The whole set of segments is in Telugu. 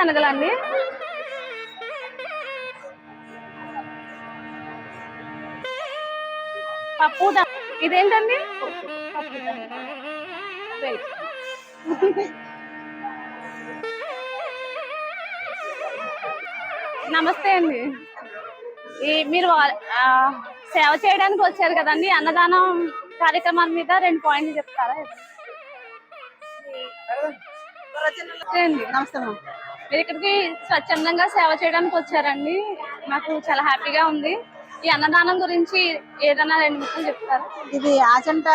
శనగలండి పప్పు ఇదేంటండి? నమస్తే అండి. ఈ మీరు సేవ చేయడానికి వచ్చారు కదండి. అన్నదానం కార్యక్రమాల మీద రెండు పాయింట్లు చెప్తారా? నమస్తే అండి నమస్తే మీరు ఇక్కడికి స్వచ్ఛందంగా సేవ చేయడానికి వచ్చారండి. నాకు చాలా హ్యాపీగా ఉంది. ఈ అన్నదానం గురించి ఏదైనా రెండు ముక్కలు చెప్తారు? ఇది ఆచంట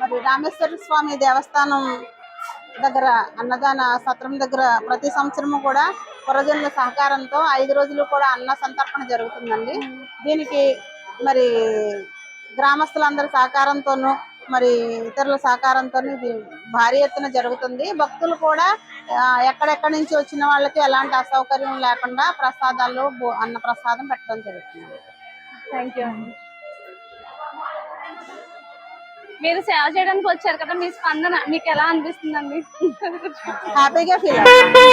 మరి రామేశ్వర స్వామి దేవస్థానం దగ్గర అన్నదాన సత్రం దగ్గర ప్రతి సంవత్సరము కూడా పురజనుల సహకారంతో ఐదు రోజులు కూడా అన్న సంతర్పణ జరుగుతుందండి. దీనికి మరి గ్రామస్తులందరి సహకారంతోనూ మరి ఇతరుల సహకారంతోనూ ఇది భారీ ఎత్తున జరుగుతుంది. భక్తులు కూడా ఎక్కడెక్కడి నుంచి వచ్చిన వాళ్ళకి ఎలాంటి అసౌకర్యం లేకుండా ప్రసాదాలు అన్న ప్రసాదం పెట్టడం జరుగుతుంది. థ్యాంక్ యూ అండి. మీరు సేవ చేయడానికి వచ్చారు కదా మీ స్పందన మీకు ఎలా అనిపిస్తుందండి? హ్యాపీగా ఫీల్ అవుతాం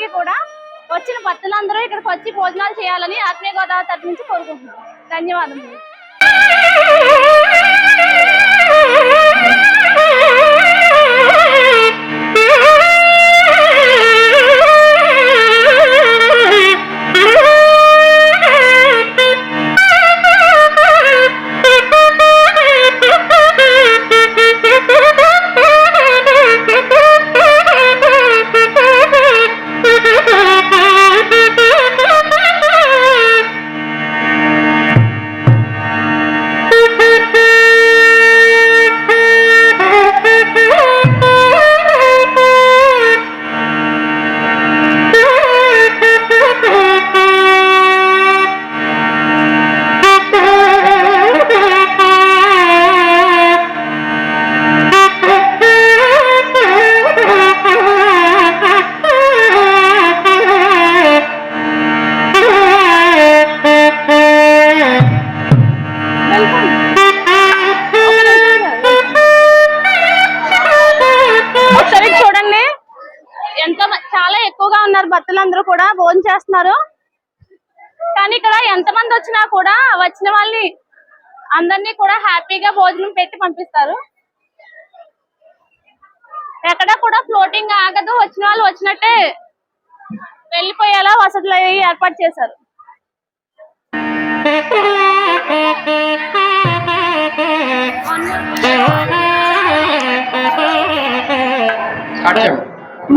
కార్యక్రమాలన్నిటికీ కూడా వచ్చిన భక్తులందరూ ఇక్కడికి వచ్చి భోజనాలు చేయాలని ఆత్మీయ గోదావరి తరఫు నుంచి కోరుకుంటున్నాం. ధన్యవాదములు. వచ్చినా కూడా వచ్చిన వాళ్ళని అందరినీ కూడా హ్యాపీగా భోజనం పెట్టి పంపిస్తారు. ఎక్కడ కూడా ఫ్లోటింగ్ ఆగదు. వచ్చిన వాళ్ళు వచ్చినట్టే వెళ్ళిపోయేలా వసతులు ఏర్పాటు చేశారు.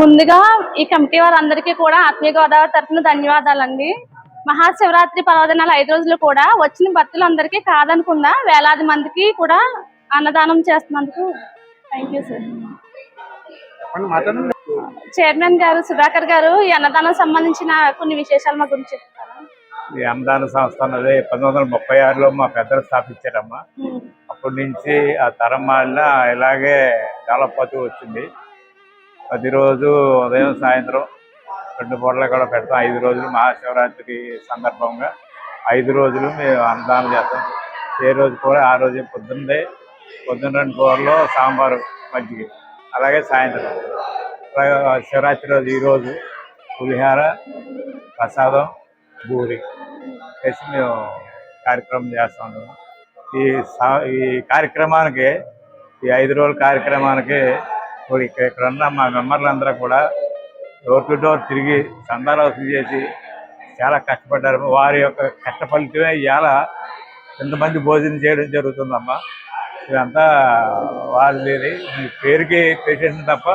ముందుగా ఈ కమిటీ వారందరికీ కూడా ఆత్మీయ గోదావరి తరఫున ధన్యవాదాలండి. మహాశివరాత్రి పర్వదినాలు ఐదు రోజులు కూడా వచ్చిన భక్తులందరికీ కాదనకుండా వేలాది మందికి కూడా అన్నదానం చేస్తున్నందుకు థ్యాంక్ యూ సార్ చైర్మన్ గారు సుధాకర్ గారు ఈ అన్నదానం సంబంధించిన కొన్ని విశేషాలు మా గురించి ఈ అన్నదాన సంస్థ అన్నది పంతొమ్మిది వందల ముప్పై ఆరులో మా పెద్దలు స్థాపించారమ్మా. అప్పటి నుంచి ఆ తరం వల్ల ఇలాగే డెవలప్ అవుతూ వచ్చింది. ప్రతిరోజు ఉదయం సాయంత్రం రెండు పూటలు కూడా పెడతాం. ఐదు రోజులు మహాశివరాత్రి సందర్భంగా ఐదు రోజులు మేము అన్నదానం చేస్తాం. ఏ రోజు కూడా ఆ రోజు పొద్దున్నే పొద్దున్న రెండు కూరలో సాంబారు మజ్జిగ. అలాగే సాయంత్రం. అలాగే శివరాత్రి రోజు ఈరోజు పులిహార ప్రసాదం బూరి చేసి మేము కార్యక్రమం చేస్తాం ఈ సా- ఈ కార్యక్రమానికి ఈ ఐదు రోజుల కార్యక్రమానికి ఇక్కడ ఇక్కడ ఉన్న మా మెంబర్లందరూ కూడా డోర్ టు డోర్ తిరిగి సందాలు వసూలు చేసి చాలా కష్టపడ్డారు. వారి యొక్క కష్ట ఫలితమే ఇవాళ ఎంతమంది భోజనం చేయడం జరుగుతుందమ్మా. ఇదంతా వాళ్ళది. మీ పేరుకి పేషెంట్ తప్ప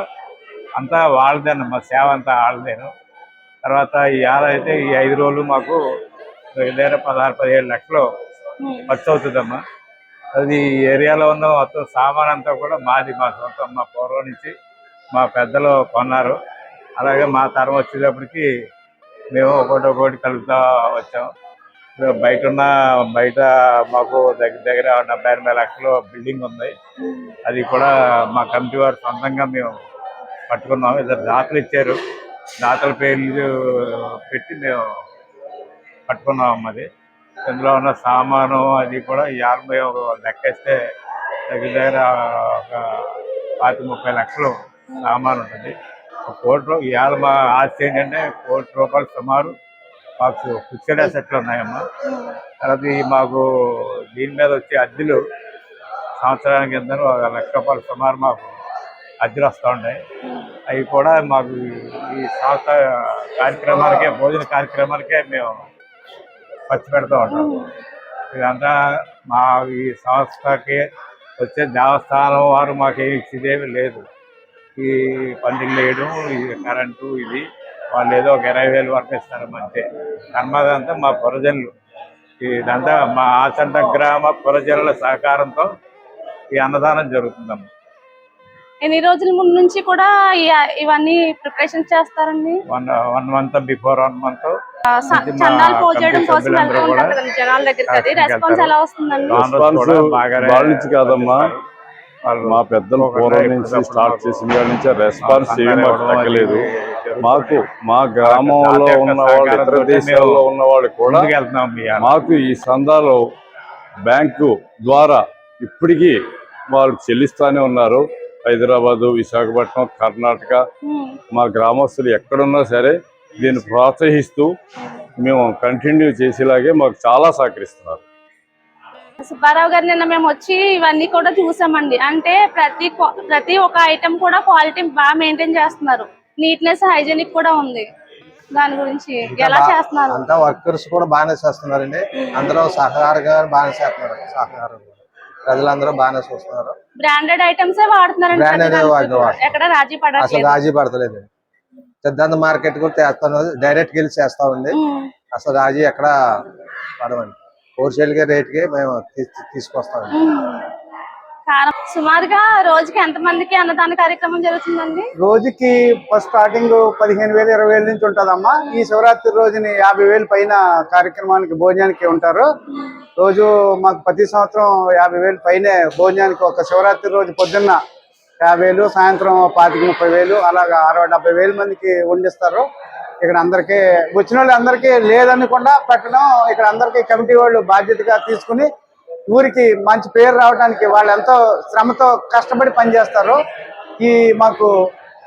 అంతా వాళ్ళదేనమ్మా. సేవ అంతా వాళ్ళదేను. తర్వాత ఇవాళ అయితే ఈ ఐదు రోజులు మాకు దగ్గర పదహారు పదిహేడు లక్షలు ఖర్చు అవుతుందమ్మా. అది ఈ ఏరియాలో ఉన్న మొత్తం సామాన్ అంతా కూడా మాది మా సొంతం మా పూర్వం నుంచి మా పెద్దలు కొన్నారు. అలాగే మా తరం వచ్చేటప్పటికి మేము ఒకటి ఒకటి కలుపుతా వచ్చాం. బయట ఉన్న బయట మాకు దగ్గర దగ్గర డెబ్బై ఎనభై లక్షలు బిల్డింగ్ ఉంది. అది కూడా మా కమిటీ వారు సొంతంగా మేము పట్టుకున్నాం. ఇద్దరు దాతలు ఇచ్చారు. దాతల పేర్లు పెట్టి మేము పట్టుకున్నాం అది ఇందులో ఉన్న సామాను అది కూడా యాభై లెక్కేస్తే దగ్గర దగ్గర ఒక పాతి ముప్పై లక్షలు సామాను ఉంటుంది. ఒక ఇవాళ మా ఆస్తి ఏంటంటే కోటి రూపాయలు సుమారు. మాకు ఫిక్స్డ్ అసెట్లు ఉన్నాయమ్మా. తర్వాత మాకు దీని మీద వచ్చే అద్దెలు సంవత్సరానికి కింద ఒక లక్ష రూపాయలు సుమారు మాకు అద్దెలు వస్తూ ఉన్నాయి. అవి కూడా మాకు ఈ- ఈ సంస్థ కార్యక్రమాలకే భోజన కార్యక్రమాలకే మేము ఖర్చు పెడతా ఉంటాం. ఇదంతా మా ఈ సంస్థకి వచ్చే దేవస్థానం వారు మాకు ఏమి ఇచ్చేదేమీ లేదు. ఈ పందిళ్ళు వేయడం ఈ కరెంటు ఇది వాళ్ళు ఏదో ఒక ఇరవై వేలు వరకు ఇస్తారు అంతే కర్మదంతా మా పురజనులు. ఇదంతా మా ఆచంట గ్రామ పురజనుల సహకారంతో ఈ అన్నదానం జరుగుతుందమ్మా. ఎన్ని రోజుల ముందు నుంచి కూడా ఇవన్నీ ప్రిపరేషన్ చేస్తారండి? One one month before one month చందాలు కమిటీ కోసం జనాల దగ్గరికి. అది కాశీకి రెస్పాన్స్. ఎలా వస్తుందండి? కాదమ్మా. మా పెద్దలు పూర్వం నుంచి స్టార్ట్ చేసిన కాడి నుంచి రెస్పాన్స్ ఏం మాకు తగ్గలేదు మా గ్రామంలో ఉన్న వాళ్ళు ఇతర దేశాల్లో ఉన్న వాళ్ళు కూడా. మాకు ఈ సందాలు బ్యాంకు ద్వారా ఇప్పటికీ వాళ్ళు చెల్లిస్తానే ఉన్నారు హైదరాబాదు విశాఖపట్నం కర్ణాటక. మా గ్రామస్తులు ఎక్కడున్నా సరే దీన్ని ప్రోత్సహిస్తూ మేము కంటిన్యూ చేసేలాగే మాకు చాలా సహకరిస్తున్నారు సుబ్బారావు గారు నిన్న మేము వచ్చి ఇవన్నీ కూడా చూసామండి. అంటే ప్రతి ప్రతి ఒక్క ఐటెం కూడా క్వాలిటీ బాగా మెయింటైన్ చేస్తున్నారు. నీట్నెస్ హైజీనిక్ కూడా ఉంది. దాని గురించి ఎలా చేస్తున్నారు? అంతా వర్కర్స్ కూడా బాగానే చేస్తున్నారండి. అందరూ సహకారంగా బాగానే చేస్తున్నారు. సహకారం ప్రజలందరూ బాగానే చూస్తున్నారు. Branded items వాడుతున్నారండి? Branded ప్రతి దానికి వాడు- కూడా. వాడు. ఎక్కడ రాజీ అసలు పడట్లేదు రాజీ పడతలేదు. సిద్ధాంత మార్కెట్ కూడా చేస్తాను. డైరెక్ట్ వెళ్ళి చేస్తామండి. ఉమ్. అసలు రాజీ ఎక్కడ పడవండి. హోల్సేల్గా రేట్కి మేము తీ- తీసుకొస్తామండి కారం. సుమారుగా రోజుకి ఎంత మందికి అన్నదాన కార్యక్రమం జరుగుతుందండి? రోజుకి ఫస్ట్ స్టార్టింగ్ పదిహేను వేలు ఇరవై వేల నుంచి ఉంటుందమ్మా. ఈ శివరాత్రి రోజుని యాభై వేలు పైన కార్యక్రమానికి భోజనానికి ఉంటారు. రోజు మాకు ప్రతి సంవత్సరం యాభై వేలు పైనే భోజనానికి ఒక శివరాత్రి రోజు పొద్దున్న యాభై వేలు సాయంత్రం పాతిక ముప్పై వేలు అలాగా అరవై డెబ్బై వేల మందికి వండిస్తారు. ఇక్కడ అందరికీ వచ్చిన వాళ్ళు అందరికీ లేదనకుండా పెట్టడం ఇక్కడ అందరికీ కమిటీ వాళ్ళు బాధ్యతగా తీసుకుని ఊరికి మంచి పేరు రావడానికి వాళ్ళు ఎంతో శ్రమతో కష్టపడి పనిచేస్తారు. ఈ మాకు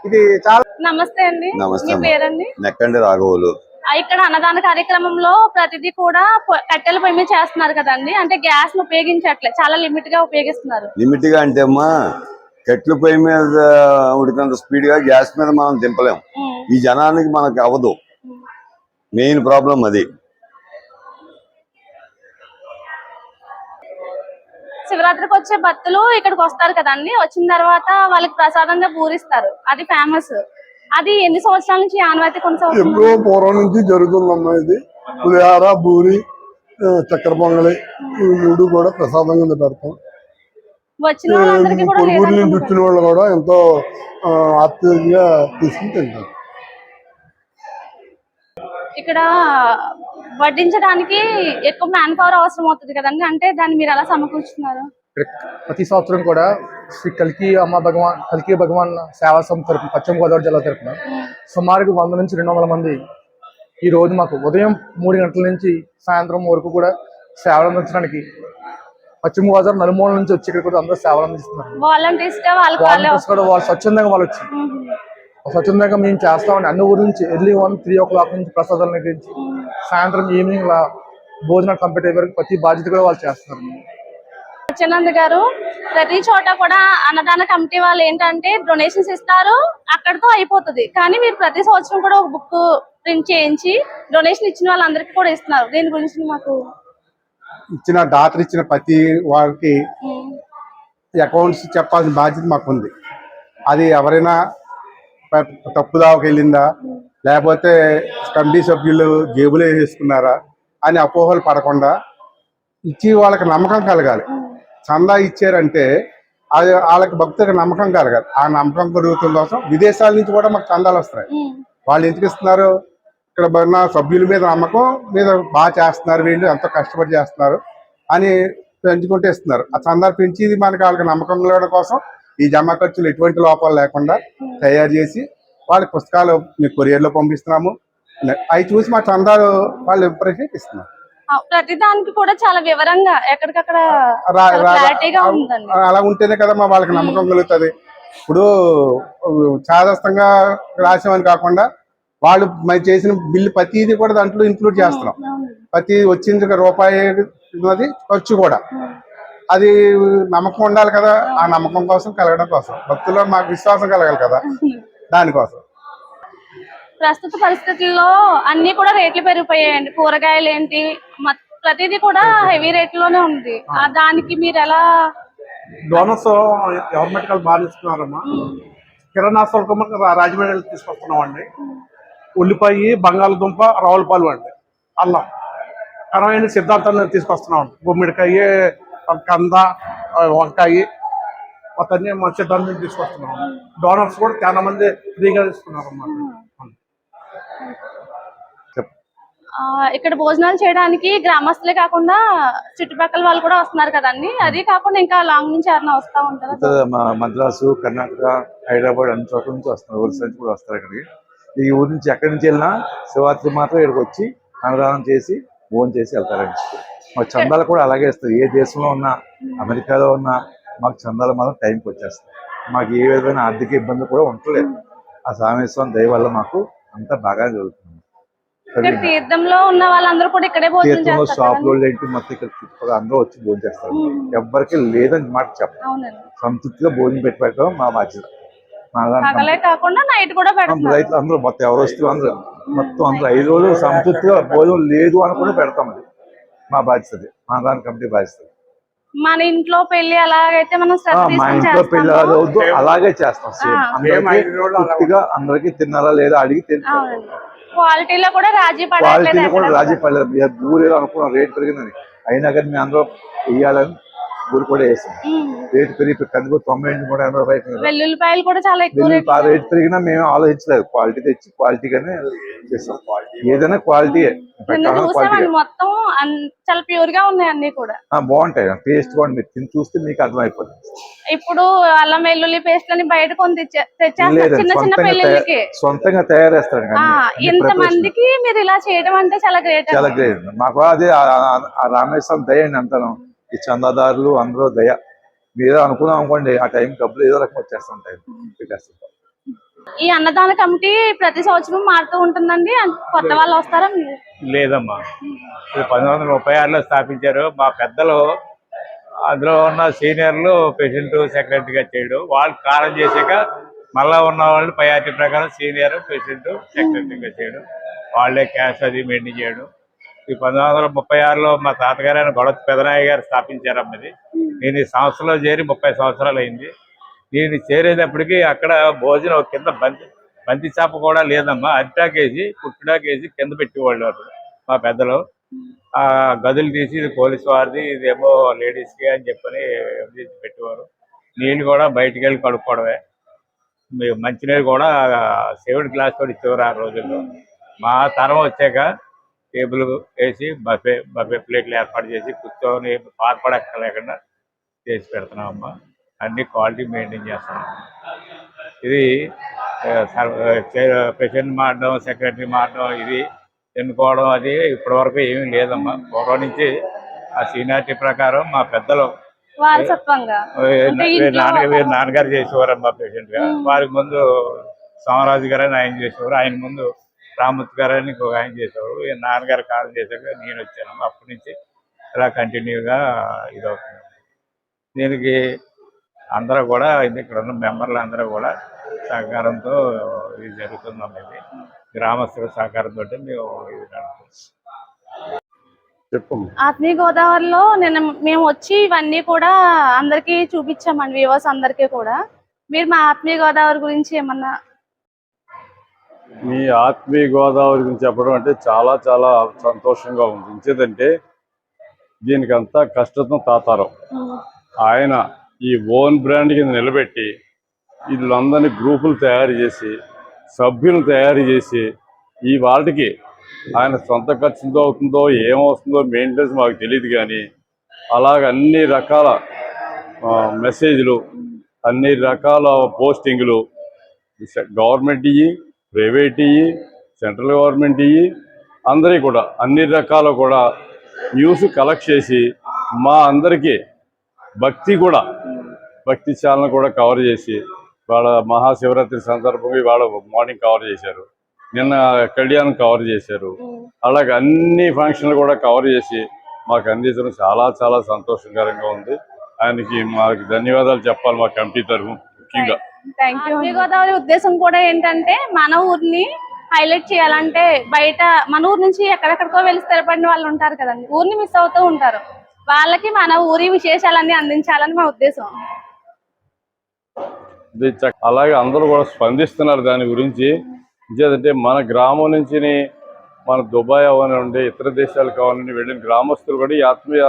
ఇది చాలా నమస్తే అండి. నమస్తే. పేరండి? నెక్కండి రాఘవులు. ఇక్కడ అన్నదాన కార్యక్రమంలో ప్రతిదీ కూడా కట్టెల పొయ్యి మీద చేస్తున్నారు కదండి. అంటే గ్యాస్ను ఉపయోగించట్లే చాలా లిమిట్గా ఉపయోగిస్తున్నారు. లిమిట్గా అంటే అమ్మా కట్లు పొయ్యి మీద ఉడికినంత స్పీడ్గా గ్యాస్ మీద మనం దింపలేం. ఈ జనానికి మనకు అవ్వదు. మెయిన్ ప్రాబ్లం అది. శివరాత్రికి వచ్చే భక్తులు ఇక్కడికి వస్తారు కదండి. వచ్చిన తర్వాత వాళ్ళకి ప్రసాదంగా పూరిస్తారు. అది ఫేమస్. అది ఎన్ని సంవత్సరాల నుంచి ఆనవాయితీ కొనసాగుతుంది? ఎప్పుడో పూర్వం నుంచి జరుగుతుందమ్మా ఇది. పులిహార బూరి చక్కెర పొంగలి ఈ మూడు కూడా ప్రసాదం కింద పెడతాం. వచ్చిన వాళ్ళందరికీ కూడా వాళ్ళు కూడా ఎంతో ఆ, ఆప్యాయంగా తీసుకుని తింటారు. ఇక్కడ వడ్డించడానికి ఎక్కువ మ్యాన్ పవర్ అవసరం అవుతుంది కదండి. అంటే దాన్ని మీరు ఎలా సమకూర్చుతున్నారు? ప్రతి సంవత్సరం కూడా శ్రీ కల్కి అమ్మ భగవాన్ కల్కి భగవాన్ సేవా సంస్థ తరపున పశ్చిమ గోదావరి జిల్లా తరపున సుమారుగా వంద నుంచి రెండు వందల మంది ఈ రోజు మాకు ఉదయం మూడు గంటల నుంచి సాయంత్రం వరకు కూడా సేవలు అందించడానికి పశ్చిమ గోదావరి నలుమూల నుంచి వచ్చి ఇక్కడ కూడా అందరూ సేవలు అందిస్తున్నారు. వాలంటీర్స్ వాళ్ళే వాలంటీర్స్ కూడా వాళ్ళు స్వచ్ఛందంగా వాళ్ళు వచ్చి స్వచ్ఛందంగా మేము చేస్తామని అన్ని ఊరి నుంచి early one three o'clock నుంచి ప్రసాదాలు నెగ్గించి సాయంత్రం ఈవినింగ్ లా భోజనాలు కంప్లీట్ అయ్యే వరకు ప్రతి బాధ్యత కూడా వాళ్ళు చేస్తున్నారు. సత్యానంద్ గారు ప్రతి చోట కూడా అన్నదాన కమిటీ వాళ్ళు ఏంటంటే డొనేషన్స్ ఇస్తారు అక్కడితో అయిపోతుంది. కానీ మీరు ప్రతి సంవత్సరం కూడా ఒక బుక్ ప్రింట్ చేయించి డొనేషన్ ఇచ్చిన వాళ్ళందరికీ కూడా ఇస్తున్నారు. దీని గురించి మాకు ఇచ్చిన దాతలు ఇచ్చిన ప్రతి వారికి అకౌంట్స్ చెప్పాల్సిన బాధ్యత మాకు ఉంది అది ఎవరైనా తప్పుదావకి వెళ్ళిందా? లేకపోతే కమిటీ సభ్యులు జేబులో వేసుకున్నారా? అని అపోహలు పడకుండా ఇచ్చి వాళ్ళకి నమ్మకం కలగాలి. చందా ఇచ్చారంటే అది వాళ్ళకి భక్తులకు నమ్మకం కలగాలి. ఆ నమ్మకం కలుగుతున్న కోసం విదేశాల నుంచి కూడా మాకు చందాలు వస్తాయి ఉమ్, వాళ్ళు ఎందుకు ఇస్తున్నారు? ఇక్కడ ఉన్న సభ్యుల మీద నమ్మకం మీద బాగా చేస్తున్నారు వీళ్ళు ఎంతో కష్టపడి చేస్తున్నారు అని పెంచుకుంటే ఇస్తున్నారు. ఆ చందాలు పెంచి మనకి వాళ్ళకి నమ్మకం కోసం ఈ జమా ఖర్చులు ఎటువంటి లోపాలు లేకుండా తయారు చేసి వాళ్ళకి పుస్తకాలు మీకు కొరియర్లో పంపిస్తున్నాము. అవి చూసి మా చందాలు వాళ్ళు ఇంప్రెషన్ ఇస్తున్నారు ఆ, ప్రతి దానికి కూడా చాలా వివరంగా ఎక్కడికక్కడ అలా ఉంటేనే కదా మా వాళ్ళకి నమ్మకం కలుగుతుంది. ఇప్పుడు చాదస్తంగా రాసామని కాకుండా వాళ్ళు మరి చేసిన బిల్లు ప్రతిదీ కూడా దాంట్లో ఇంక్లూడ్ చేస్తున్నాం. ప్రతి వచ్చింది రూపాయి ఉన్నది ఖర్చు కూడా. అది నమ్మకం ఉండాలి కదా ఆ నమ్మకం కోసం కలగడం కోసం. భక్తుల్లో మాకు విశ్వాసం కలగాలి కదా దానికోసం ప్రస్తుత పరిస్థితుల్లో అన్ని కూడా రేట్లు పెరిగిపోయాయండి. కూరగాయలు ఏంటి ప్రతిదీ కూడా హెవీ రేట్లోనే ఉంది. ఆ దానికి మీరు ఎలా డోనర్స్ గవర్నమెంట్ వాళ్ళు బాగా ఇస్తున్నారమ్మా కిరాణా రాజమండ్రి తీసుకొస్తున్నాం అండి ఉల్లిపాయ బంగాళదుంప రావులపాలు అండి. అల్లం. కరమైన సిద్ధాంతాన్ని తీసుకొస్తున్నాం. అండి గుమ్మిడికాయ కంద వంకాయ. మొత్తాన్ని మన సిద్ధాంతం తీసుకొస్తున్నాం. డోనర్స్ కూడా చాలా మంది ఫ్రీగా తీసుకున్నారమ్మా ఆ, ఇక్కడ భోజనాలు చేయడానికి గ్రామస్తులే కాకుండా చుట్టుపక్కల వాళ్ళు కూడా వస్తున్నారు కదండి. అది కాకుండా ఇంకా లాంగ్ నుంచి ఎవరైనా వస్తా ఉంటారు? మద్రాసు కర్ణాటక హైదరాబాద్ అన్ని చోట్ల నుంచి వస్తున్నారు. కూడా వస్తారు ఇక్కడికి. ఈ ఊరి నుంచి ఎక్కడి నుంచి వెళ్ళినా శివరాత్రి మాత్రం ఇక్కడికి వచ్చి అన్నదానం చేసి భోజనం చేసి వెళ్తారండి మాకు చందాలు కూడా అలాగే ఇస్తారు ఏ దేశంలో ఉన్నా అమెరికాలో ఉన్నా మాకు చందాలు మాత్రం టైంకి వచ్చేస్తాయి. మాకు ఏ విధమైన ఆర్థిక ఇబ్బంది కూడా ఉండలేదు ఆ సామేశ్వరం దయ వల్ల మాకు అంతా బాగా జరుగుతుంది. తీర్థంలో ఉన్న వాళ్ళందరూ కూడా ఇక్కడే భోజనం తీర్థంలో చేస్తారు షాపులో? ఏంటి మొత్తం ఇక్కడ చుట్టుపక్కల అందరూ వచ్చి భోజనం చేస్తారు. ఎవ్వరికి లేదని మాట చెప్పండి సంతృప్తిగా భోజనం పెట్టి పెట్టడం మా బాధ్యత. పగలే కాకుండా నైట్ కూడా పెడుతున్నారు రైతులు అందరూ మొత్తం ఎవరు వస్తే అందరూ మొత్తం అందరూ ఐదు రోజులు సంతృప్తిగా భోజనం లేదు అనుకుని పెడతాం అది. మా బాధ్యత. మా దాని కమిటీ బాధ్యత మన ఇంట్లో పెళ్ళి అలాగైతే మనం మా ఇంట్లో పిల్లలు చేస్తాము. వద్దు అలాగే చేస్తాం. పూర్తిగా అందరికీ తిన్నారా లేదా అడిగి క్వాలిటీలో కూడా రాజీ క్వాలిటీని కూడా. రాజీ పడలేదు. ఊరేదో అనుకున్న రేట్ పెరిగిందని. అయినా కానీ మేము అందరూ వేయాలని ఊరు కూడా వేసాం. రేట్ పెరిగి తొంభై ఎనిమిది కూడా ఎనభై. వెల్లుల్లిపాయలు కూడా చాలా ఎక్కువ రేట్ పెరిగినా మేము ఆలోచించలేదు. క్వాలిటీ తెచ్చి క్వాలిటీగానే చేస్తాం ఏదైనా క్వాలిటీ మొత్తం చాలా ప్యూర్గా ఉన్నాయి అన్ని కూడా. బాగుంటాయి. టేస్ట్ కూడా మీరు తిని చూస్తే మీకు అర్థమైపోతుంది. ఇప్పుడు అల్లం వెల్లుల్లి పేస్ట్ అని బయట కొని చిన్న చిన్న సొంతంగా తయారు చేస్తారు ఆ, ఇంత మందికి మీరు ఇలా చేయడం అంటే చాలా గ్రేట్ చాలా గ్రేట్ మాకు అదే రామేశ్వరం దయ అండి అంటాను ఈ చందాదారులు అందరూ దయ. మీరే అనుకున్నాం అనుకోండి ఆ టైం డబ్బులు ఏదో రకం వచ్చేస్తుంటాయి. ఈ అన్నదాన కమిటీ ప్రతి సంవత్సరం మారుతూ ఉంటుందండి? కొత్త వాళ్ళు వస్తారా? లేదమ్మా. ఇది పంతొమ్మిది వందల ముప్పై ఆరులో స్థాపించారు. మా పెద్దలు అందులో ఉన్న సీనియర్లు ప్రెసిడెంట్ సెక్రటరీగా చేయడం. వాళ్ళు కాలం చేసాక మళ్ళా ఉన్న వాళ్ళు పయాటి ప్రకారం సీనియర్ ప్రెసిడెంట్ సెక్రటరీగా చేయడం. వాళ్ళే క్యాష్ అది మెయింటైన్ చేయడం. ఈ పంతొమ్మిది వందల ముప్పై ఆరులో మా తాతగారైన గొడవ పెదనాయ గారు స్థాపించారమ్మ ఇది. నేను ఈ సంస్థలో చేరి ముప్పై సంవత్సరాలు అయింది నేను చేరేటప్పటికి అక్కడ భోజనం కింద బంతి బంతి చాప కూడా లేదమ్మా. అరిటాకేసి పుట్టిడాకేసి కింద పెట్టేవాళ్ళు అప్పుడు మా పెద్దలు. ఆ గదులు తీసి ఇది పోలీస్ వారిది ఇదేమో లేడీస్కి అని చెప్పని పెట్టేవారు. నీళ్ళు కూడా బయటికి వెళ్ళి కడుక్కోవడమే. మీ మంచినీళ్ళు కూడా సెవెన్ గ్లాస్ కూడా ఇచ్చేవారు ఆ రోజుల్లో. మా తరం వచ్చాక టేబుల్ వేసి బఫే బఫే ప్లేట్లు ఏర్పాటు చేసి కూర్చొని పార్పడక్క లేకుండా చేసి పెడుతున్నాం అమ్మా అన్ని క్వాలిటీ మెయింటైన్ చేస్తున్నాం. ఇది ప్రెసిడెంట్ మారడం సెక్రటరీ మారడం ఇది ఎన్నుకోవడం అది ఇప్పటివరకు ఏమీ లేదమ్మా. పూర్వం నుంచి ఆ సీనియారిటీ ప్రకారం మా పెద్దలు వారసత్వంగా? అంటే వీరి ఇంట్లో నాన్న ఒక- వీరి నాన్నగారు చేసేవారమ్మా ప్రెసిడెంట్గా వారికి ముందు సోమరాజు గారు ఆయన చేసేవారు. ఆయన ముందు రామూర్తి గారు అని ఇంకొక ఆయన చేసేవారు నాన్నగారు కాలం చేశాక నేను వచ్చాను. అప్పటి నుంచి ఇలా కంటిన్యూగా ఇదవుతుంది దీనికి అందరూ కూడా ఇది ఇక్కడ ఉన్న మెంబర్లు అందరూ కూడా సహకారంతో ఇది జరుగుతుందమ్మా ఇది. గ్రామస్తుల సహకారంతో మేము ఇది ఆత్మీయ గోదావరిలో నిన్న మేము వచ్చి ఇవన్నీ కూడా అందరికి చూపించామండి వ్యూవర్స్ అందరికీ కూడా. మీరు మా ఆత్మీయ గోదావరి గురించి ఏమన్నా మీ ఆత్మీయ గోదావరి గురించి చెప్పడం అంటే చాలా చాలా సంతోషంగా ఉంది. ఇంకేదంటే దీనికంతా కష్టతం తాతారం ఆయన ఈ ఓన్ బ్రాండ్ కింద నిలబెట్టి వీళ్ళందరినీ గ్రూపులు తయారు చేసి సభ్యులు తయారు చేసి ఈ వాటికి ఆయన సొంత ఖర్చుతో అవుతుందో ఏమవుతుందో మెయింటెనెన్స్ మాకు తెలియదు కానీ అలాగ అన్ని రకాల మెసేజ్లు అన్ని రకాల పోస్టింగ్లు గవర్నమెంట్ ఇయ్యి ప్రైవేట్ ఇయ్యి సెంట్రల్ గవర్నమెంట్ ఇయ్యి అందరి కూడా అన్ని రకాల కూడా న్యూస్ కలెక్ట్ చేసి మా అందరికీ భక్తి కూడా భక్తి ఛానల్ కూడా కవర్ చేసి వాళ్ళ మహాశివరాత్రి సందర్భంగా వాళ్ళ మార్నింగ్ కవర్ చేశారు. నిన్న కళ్యాణం కవర్ చేశారు. అలాగే అన్ని ఫంక్షన్లు కూడా కవర్ చేసి మాకు అందించడం చాలా చాలా సంతోషకరంగా ఉంది. ఆయనకి మాకు ధన్యవాదాలు చెప్పాలి మా కమిటీ తరఫు ముఖ్యంగా. థ్యాంక్ యూ గోదావరి ఉద్దేశం కూడా ఏంటంటే మన ఊరిని హైలైట్ చేయాలంటే బయట మన ఊరు నుంచి ఎక్కడెక్కడికో వెళ్ళి స్థిరపడిన వాళ్ళు ఉంటారు కదండి. ఊరిని మిస్ అవుతూ ఉంటారు. వాళ్ళకి మన ఊరి విశేషాలన్నీ అందించాలని మా ఉద్దేశం. అలాగే అందరూ కూడా స్పందిస్తున్నారు దాని గురించి. ఇంకేదంటే మన గ్రామం నుంచి మన దుబాయ్ అవనండి ఇతర దేశాలకు కావాలని వెళ్ళిన గ్రామస్తులు కూడా ఈ ఆత్మీయ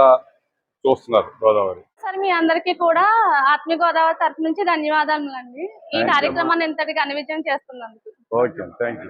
చూస్తున్నారు గోదావరి. సరే మీ అందరికీ కూడా ఆత్మీయ గోదావరి తరపు నుంచి ధన్యవాదాలు అండి ఈ కార్యక్రమాన్ని ఇంతటి ఘన విజయం చేస్తున్నందుకు. Okay thank you